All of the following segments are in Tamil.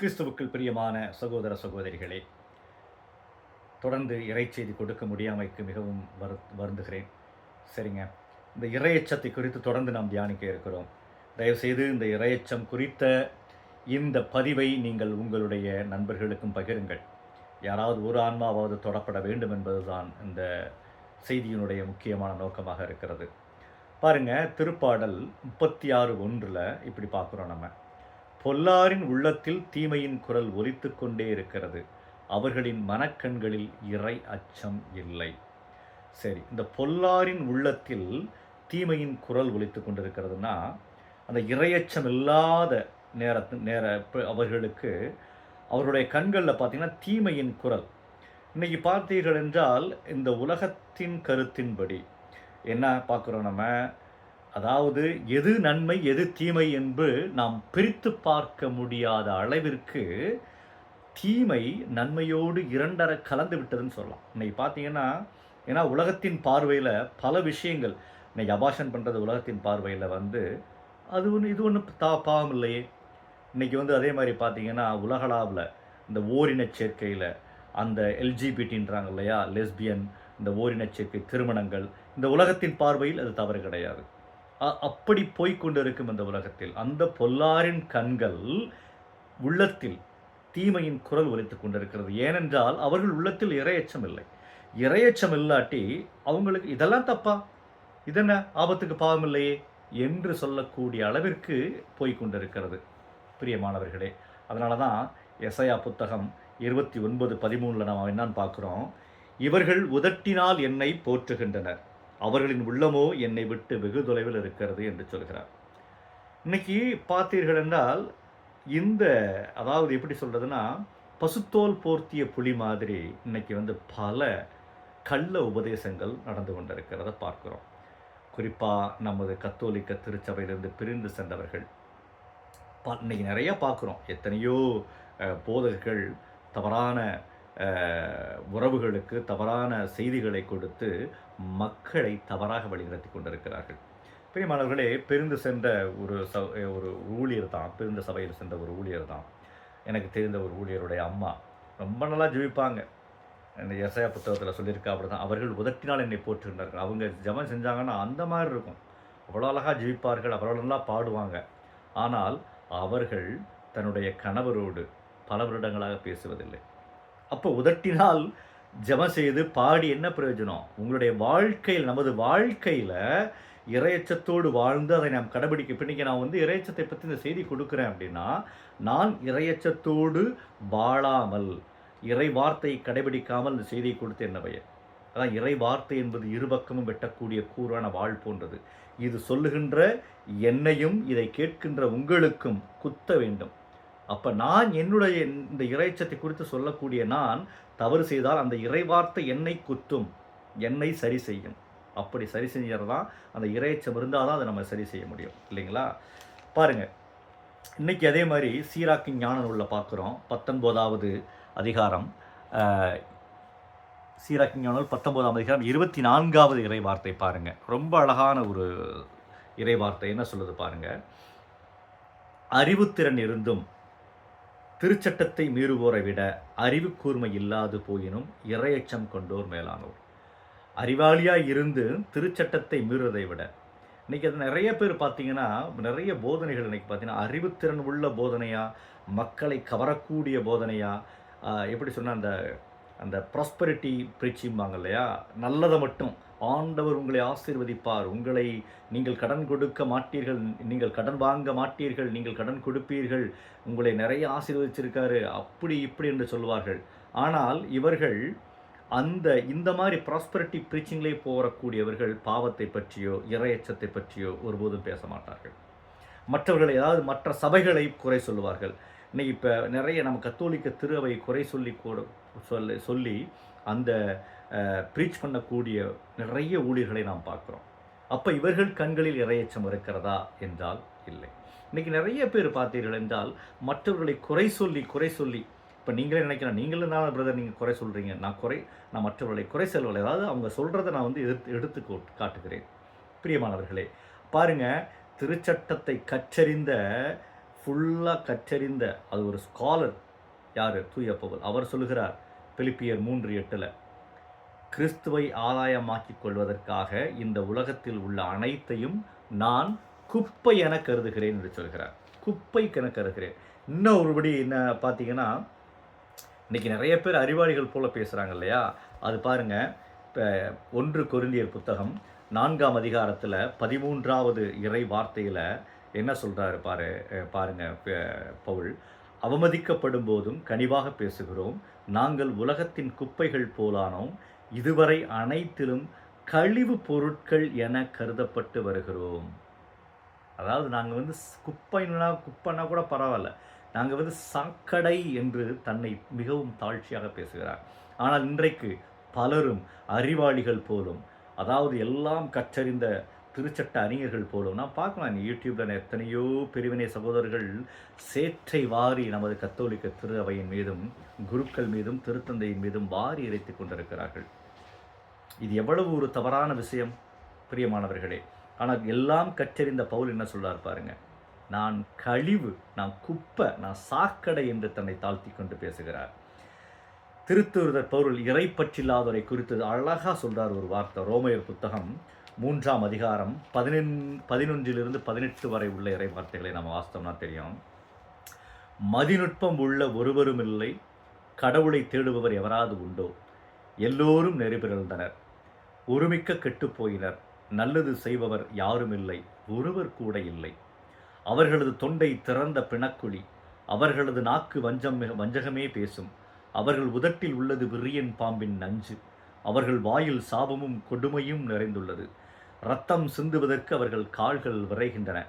கிறிஸ்துவுக்குள் பிரியமான சகோதர சகோதரிகளே தொடர்ந்து இறைச்செய்தி கொடுக்க முடியாமைக்கு மிகவும் வரு வருந்துகிறேன். சரிங்க. இந்த இறையச்சத்தை குறித்து தொடர்ந்து நாம் தியானிக்க இருக்கிறோம். தயவுசெய்து இந்த இறையச்சம் குறித்த இந்த பதிவை நீங்கள் உங்களுடைய நண்பர்களுக்கும் பகிருங்கள். யாராவது ஒரு ஆன்மாவாவது தொடப்பட வேண்டும் என்பதுதான் இந்த செய்தியினுடைய முக்கியமான நோக்கமாக இருக்கிறது. பாருங்க திருப்பாடல் முப்பத்தி ஆறு ஒன்றில் இப்படி பார்க்குறோம் நம்ம. பொல்லாரின் உள்ளத்தில் தீமையின் குரல் ஒலித்து கொண்டே இருக்கிறது. அவர்களின் மனக்கண்களில் இறை அச்சம் இல்லை. சரி இந்த பொல்லாரின் உள்ளத்தில் தீமையின் குரல் ஒலித்து கொண்டிருக்கிறதுனா அந்த இரையச்சம் இல்லாத நேரத்து நேர அவர்களுக்கு அவருடைய கண்களில் பார்த்தீங்கன்னா தீமையின் குரல். இன்றைக்கி பார்த்தீர்கள் என்றால் இந்த உலகத்தின் கருத்தின்படி என்ன பார்க்குறோம் நம்ம? அதாவது எது நன்மை எது தீமை என்று நாம் பிரித்து பார்க்க முடியாத அளவிற்கு தீமை நன்மையோடு இரண்டர கலந்து விட்டதுன்னு சொல்லலாம். இன்னைக்கு பார்த்தீங்கன்னா ஏன்னா உலகத்தின் பார்வையில் பல விஷயங்கள் இன்னைக்கு அபாஷன் பண்ணுறது உலகத்தின் பார்வையில் வந்து அது ஒன்று இது ஒன்றும் தா பாவம் இல்லையே. இன்னைக்கு வந்து அதே மாதிரி பார்த்தீங்கன்னா உலகளாவில் இந்த ஓரினச் சேர்க்கையில் அந்த எல்ஜிபிடின்றாங்க இல்லையா லெஸ்பியன் இந்த ஓரின சேர்க்கை திருமணங்கள் இந்த உலகத்தின் பார்வையில் அது தவறு கிடையாது. அப்படி போய்கொண்டிருக்கும் இந்த உலகத்தில். அந்த பொல்லாரின் கண்கள் உள்ளத்தில் தீமையின் குரல் ஒலித்து கொண்டிருக்கிறது. ஏனென்றால் அவர்கள் உள்ளத்தில் இரையச்சம் இல்லை. இரையச்சம் இல்லாட்டி அவங்களுக்கு இதெல்லாம் தப்பா? இதென்ன? ஆபத்துக்கு பாவம் இல்லையே என்று சொல்லக்கூடிய அளவிற்கு போய்கொண்டிருக்கிறது பிரியமானவர்களே அதனால தான் எசையா புத்தகம் இருபத்தி ஒன்பது பதிமூணில் நாம் என்னன்னு பார்க்குறோம். இவர்கள் உதட்டினால் என்னை போற்றுகின்றனர். அவர்களின் உள்ளமோ என்னை விட்டு வெகு தொலைவில் இருக்கிறது என்று சொல்கிறார். இன்னைக்கு பார்த்தீர்கள் என்றால் இந்த அதாவது எப்படி சொல்கிறதுன்னா பசுத்தோல் போர்த்திய புலி மாதிரி இன்னைக்கு வந்து பல கள்ள உபதேசங்கள் நடந்து கொண்டிருக்கிறத பார்க்குறோம். குறிப்பாக நமது கத்தோலிக்க திருச்சபையிலிருந்து பிரிந்து சென்றவர்கள். பா- இன்னைக்கு நிறையா பார்க்குறோம். எத்தனையோ போதகர்கள் தவறான உறவுகளுக்கு தவறான செய்திகளை கொடுத்து மக்களை தவறாக வழிநடத்தி கொண்டிருக்கிறார்கள். பிரியமானவர்களே பிரிந்து சென்ற ஒரு ச ஒரு ஊழியர் தான் பிரிந்த சபையில் சென்ற ஒரு ஊழியர் தான். எனக்கு தெரிந்த ஒரு ஊழியருடைய அம்மா ரொம்ப நல்லா ஜெபிப்பாங்க. இந்த எசையா புத்தகத்தில் சொல்லியிருக்கா அப்படி தான் அவர்கள் உதட்டினால் என்னை போட்டிருந்தார்கள் அவங்க ஜெபம் செஞ்சாங்கன்னா அந்த மாதிரி இருக்கும். அவ்வளோ அழகாக ஜெபிப்பார்கள் அவ்வளோ நல்லா பாடுவாங்க. ஆனால் அவர்கள் தன்னுடைய கணவரோடு பல வருடங்களாக பேசுவதில்லை. அப்போ உதட்டினால் ஜபம் செய்து பாடி என்ன பிரயோஜனம்? உங்களுடைய வாழ்க்கையில் நமது வாழ்க்கையில் இறையச்சத்தோடு வாழ்ந்து அதை நாம் கடைபிடிக்க இப்போ இன்றைக்கி நான் வந்து இறையச்சத்தை பற்றி இந்த செய்தி கொடுக்குறேன் அப்படின்னா நான் இறையச்சத்தோடு வாழாமல் இறை வார்த்தையை கடைபிடிக்காமல் இந்த செய்தியை கொடுத்து என்ன பயன்? அதான் இறை வார்த்தை என்பது இருபக்கமும் வெட்டக்கூடிய கூறான வாழ் போன்றது. இது சொல்லுகின்ற என்னையும் இதை கேட்கின்ற உங்களுக்கும் குத்த வேண்டும். அப்போ நான் என்னுடைய இந்த இறைச்சத்தை குறித்து சொல்லக்கூடிய நான் தவறு செய்தால் அந்த இறைவார்த்தை என்னை குத்தும் என்னை சரி செய்யும். அப்படி சரி செஞ்சதான் அந்த இறைச்சம் இருந்தால் தான் அதை நம்ம சரி செய்ய முடியும். இல்லைங்களா? பாருங்கள் இன்றைக்கி அதே மாதிரி சீராக்கி ஞான நூலில் பார்க்குறோம். பத்தொன்பதாவது அதிகாரம். சீராக்கி ஞான நூல் பத்தொன்பதாம் அதிகாரம். இருபத்தி நான்காவது இறை வார்த்தை ரொம்ப அழகான ஒரு இறை வார்த்தை என்ன சொல்லுது பாருங்கள் அறிவுத்திறன் இருந்தும் திருச்சட்டத்தை மீறுவோரை விட அறிவு கூர்மை இல்லாது போயினும் இரையச்சம் கொண்டோர் மேலானோர். அறிவாளியாக இருந்து திருச்சட்டத்தை மீறுவதை விட. இன்னைக்கு அது நிறைய பேர் பார்த்தீங்கன்னா நிறைய போதனைகள் இன்னைக்கு பார்த்தீங்கன்னா அறிவுத்திறன் உள்ள போதனையாக மக்களை கவரக்கூடிய போதனையா எப்படி சொன்னால் அந்த அந்த ப்ராஸ்பரிட்டி பிரீச்சிம்பாங்க இல்லையா நல்லதை மட்டும் ஆண்டவர் உங்களை ஆசீர்வதிப்பார். உங்களை நீங்கள் கடன் கொடுக்க மாட்டீர்கள். நீங்கள் கடன் வாங்க மாட்டீர்கள். நீங்கள் கடன் கொடுப்பீர்கள். உங்களை நிறைய ஆசீர்வதிச்சிருக்காரு. அப்படி இப்படி என்று சொல்வார்கள். ஆனால் இவர்கள் அந்த இந்த மாதிரி ப்ராஸ்பரிட்டி ப்ரீச்சிங்லே போகக்கூடியவர்கள் பாவத்தை பற்றியோ இரையச்சத்தை பற்றியோ ஒருபோதும் பேச மாட்டார்கள். மற்றவர்களை ஏதாவது மற்ற சபைகளை குறை சொல்லுவார்கள். இன்னைக்கு இப்போ நிறைய நம்ம கத்தோலிக்க திருவை குறை சொல்லி கூட சொல்ல சொல்லி அந்த ப்ரீச் பண்ணக்கூடிய நிறைய ஊழியர்களை நாம் பார்க்குறோம். அப்போ இவர்கள் கண்களில் இறையச்சம் இருக்கிறதா என்றால் இல்லை. இன்னைக்கு நிறைய பேர் பார்த்தீர்கள் என்றால் மற்றவர்களை குறை சொல்லி குறை சொல்லி இப்போ நீங்களே நினைக்கலாம் நீங்களும் தான் பிரதர் நீங்கள் குறை சொல்கிறீங்க நான் குறை நான் மற்றவர்களை குறை செல்வலை அதாவது அவங்க சொல்கிறத நான் வந்து எடுத்து எடுத்து காட்டுகிறேன். பிரியமானவர்களே பாருங்கள் திருச்சட்டத்தை கற்றறிந்த ஃபுல்லாக கற்றறிந்த அது ஒரு ஸ்காலர் யார்? தூய அவர் சொல்லுகிறார் பிலிப்பியர் மூன்று எட்டில் கிறிஸ்துவை ஆதாயமாக்கிக் கொள்வதற்காக இந்த உலகத்தில் உள்ள அனைத்தையும் நான் குப்பை என கருதுகிறேன் என்று சொல்கிறார். குப்பை என கருதுகிறேன். இன்னும் ஒருபடி என்ன பார்த்தீங்கன்னா இன்னைக்கு நிறைய பேர் அறிவாளிகள் போல பேசுகிறாங்க இல்லையா? அது பாருங்க இப்போ ஒன்று குருந்தியர் புத்தகம் நான்காம் அதிகாரத்தில் பதிமூன்றாவது இறை வார்த்தையில் என்ன சொல்கிறாரு பாரு பாருங்கள் பாருங்க பவுல். அவமதிக்கப்படும் போதும் கனிவாக பேசுகிறோம். நாங்கள் உலகத்தின் குப்பைகள் போலானோம். இதுவரை அனைத்திலும் கழிவு பொருட்கள் என கருதப்பட்டு வருகிறோம். அதாவது நாங்கள் வந்து ஸ்- குப்பைன்னா குப்பைன்னா கூட பரவாயில்ல. நாங்கள் வந்து சாக்கடை என்று தன்னை மிகவும் தாழ்ச்சியாக பேசுகிறார். ஆனால் இன்றைக்கு பலரும் அறிவாளிகள் போலும் அதாவது எல்லாம் கற்றறிந்த திருச்சட்ட அறிஞர்கள் போலும் நான் பார்க்கலாம் நீ யூடியூப்ல எத்தனையோ பிரிவினை சகோதரர்கள் சேற்றை வாரி நமது கத்தோலிக்க திரு அவையின் மீதும் குருக்கள் மீதும் திருத்தந்தையின் மீதும் வாரி இறைத்துக் கொண்டிருக்கிறார்கள். இது எவ்வளவு ஒரு தவறான விஷயம் பிரியமானவர்களே. ஆனால் எல்லாம் கற்றறிந்த பவுல் என்ன சொல்றார் பாருங்க. நான் கழிவு நான் குப்பை நான் சாக்கடை என்று தன்னை தாழ்த்தி கொண்டு பேசுகிறார். திருத்துருதர் பவுல் இறைப்பற்றில்லாதவரை குறித்து அழகாக சொல்றார் ஒரு வார்த்தை ரோமையர் புத்தகம் மூன்றாம் அதிகாரம் பதினெண் பதினொன்றிலிருந்து பதினெட்டு வரை உள்ள இறை வார்த்தைகளை நம்ம வாசித்தோம்னா தெரியும். மதிநுட்பம் உள்ள ஒருவரும் இல்லை கடவுளை தேடுபவர் எவராது உண்டோ? எல்லோரும் நெறிபிறந்தனர் ஒருமிக்க கெட்டுப் போயினர் நல்லது செய்பவர் யாரும் இல்லை ஒருவர் கூட இல்லை. அவர்களது தொண்டை திறந்த பிணக்குழி அவர்களது நாக்கு வஞ்சம் வஞ்சகமே பேசும். அவர்கள் உதட்டில் உள்ளது விரியன் பாம்பின் நஞ்சு. அவர்கள் வாயில் சாபமும் கொடுமையும் நிறைந்துள்ளது. ரத்தம் சிந்துவதற்கு அவர்கள் கால்கள் விரைகின்றன.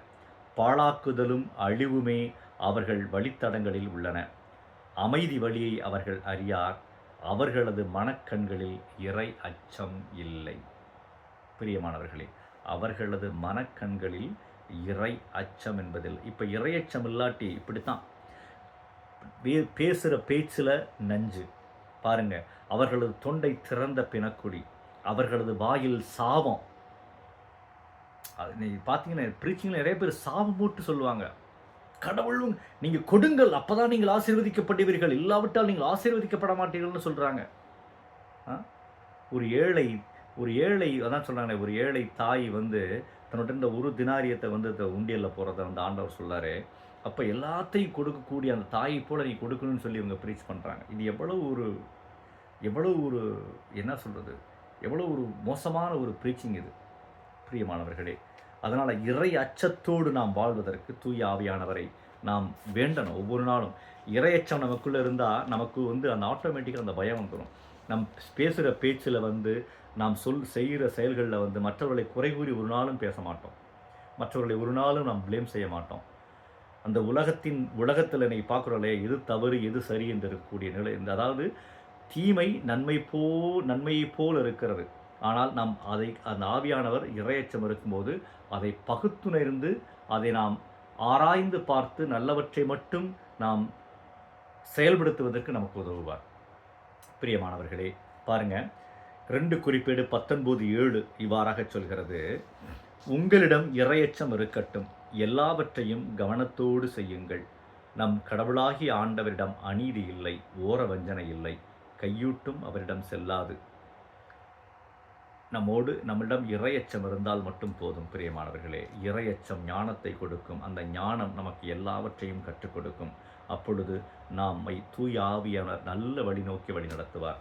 பாழாக்குதலும் அழிவுமே அவர்கள் வழித்தடங்களில் உள்ளன. அமைதி வழியை அவர்கள் அறியார். அவர்களது மனக்கண்களில் இறை அச்சம் இல்லை. பிரியமானவர்களே அவர்களது மனக்கண்களில் இறை அச்சம் என்பதில் இப்போ இறையச்சம் இல்லாட்டி இப்படித்தான். வே- பேசுகிற பேச்சில் நஞ்சு. பாருங்க அவர்களது தொண்டை திறந்த பிணக்குடி அவர்களது வாயில் சாபம். அது பார்த்தீங்கன்னா ப்ரீச்சிங்கில் நிறைய பேர் சாபம் போட்டு சொல்லுவாங்க. கடவுளும் நீங்கள் கொடுங்கள் அப்பதான் நீங்கள் ஆசீர்வதிக்கப்படுவீர்கள் இல்லாவிட்டால் நீங்கள் ஆசீர்வதிக்கப்பட மாட்டீர்கள்னு சொல்கிறாங்க ஒரு ஏழை ஒரு ஏழை அதான் சொல்கிறாங்க ஒரு ஏழை தாய் வந்து தன்னோட இந்த ஒரு தினாரியத்தை வந்து இந்த உண்டியலில் போகிறத வந்து ஆண்டவர் சொல்லாரு. அப்போ எல்லாத்தையும் கொடுக்கக்கூடிய அந்த தாயை போல நீ கொடுக்கணும்னு சொல்லி இவங்க ப்ரீச் பண்ணுறாங்க இது எவ்வளோ ஒரு எவ்வளோ ஒரு என்ன சொல்கிறது எவ்வளோ ஒரு மோசமான ஒரு ப்ரீச்சிங் இது. பிரியமானவர்களே அதனால் இறை அச்சத்தோடு நாம் வாழ்வதற்கு தூய ஆவியானவரை நாம் வேண்டணும் ஒவ்வொரு நாளும். இறையச்சம் நமக்குள்ளே இருந்தால் நமக்கு வந்து அந்த ஆட்டோமேட்டிக்காக அந்த பயம் வந்துடும் நம் பேசுகிற பேச்சில் வந்து நாம் சொல் செய்கிற செயல்களில் வந்து மற்றவர்களை குறை கூறி ஒரு நாளும் பேச மாட்டோம். மற்றவர்களை ஒரு நாளும் நாம் ப்ளேம் செய்ய மாட்டோம். அந்த உலகத்தின் உலகத்தில் நீ பார்க்குறோம்லே எது தவறு எது சரி என்று இருக்கக்கூடிய நிலை இந்த அதாவது தீமை நன்மை போ நன்மையை போல் இருக்கிறது. ஆனால் நாம் அதை அந்த ஆவியானவர் இறையச்சம் இருக்கும்போது அதை பகுத்துணர்ந்து அதை நாம் ஆராய்ந்து பார்த்து நல்லவற்றை மட்டும் நாம் செயல்படுத்துவதற்கு நமக்கு உதவுவார். பிரியமானவர்களே பாருங்க. ரெண்டு குறிப்பேடு பத்தொன்பது ஏழு இவ்வாறாக சொல்கிறது. உங்களிடம் இறையச்சம் இருக்கட்டும். எல்லாவற்றையும் கவனத்தோடு செய்யுங்கள். நம் கடவுளாகி ஆண்டவரிடம் அநீதி இல்லை ஓர வஞ்சனை இல்லை. கையூட்டும் அவரிடம் செல்லாது. நம்மோடு நம்மிடம் இறையச்சம் இருந்தால் மட்டும் போதும் பிரியமானவர்களே. இறையச்சம் ஞானத்தை கொடுக்கும். அந்த ஞானம் நமக்கு எல்லாவற்றையும் கற்றுக் கொடுக்கும். அப்பொழுது நம்மை தூய ஆவியானவர் நல்ல வழி நோக்கி வழி நடத்துவார்.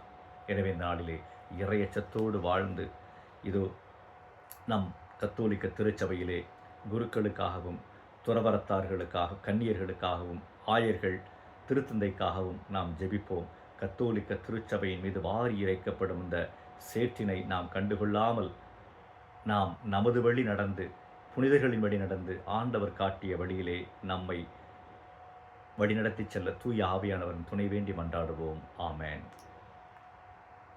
எனவே நாளிலே இறையச்சத்தோடு வாழ்ந்து இதோ நம் கத்தோலிக்க திருச்சபையிலே குருக்களுக்காகவும் துறவரத்தார்களுக்காக கன்னியர்களுக்காகவும் ஆயர்கள் திருத்தந்தைக்காகவும் நாம் ஜெபிப்போம். கத்தோலிக்க திருச்சபையின் மீது வாரி இறைக்கப்படும் இந்த சேற்றினை நாம் கண்டுகொள்ளாமல் நாம் நமது வழி நடந்து புனிதர்களின் வழி நடந்து ஆண்டவர் காட்டிய வழியிலே நம்மை வழிநடத்திச் செல்ல தூய ஆவியானவரின் துணை வேண்டி மன்றாடுவோம். ஆமேன்.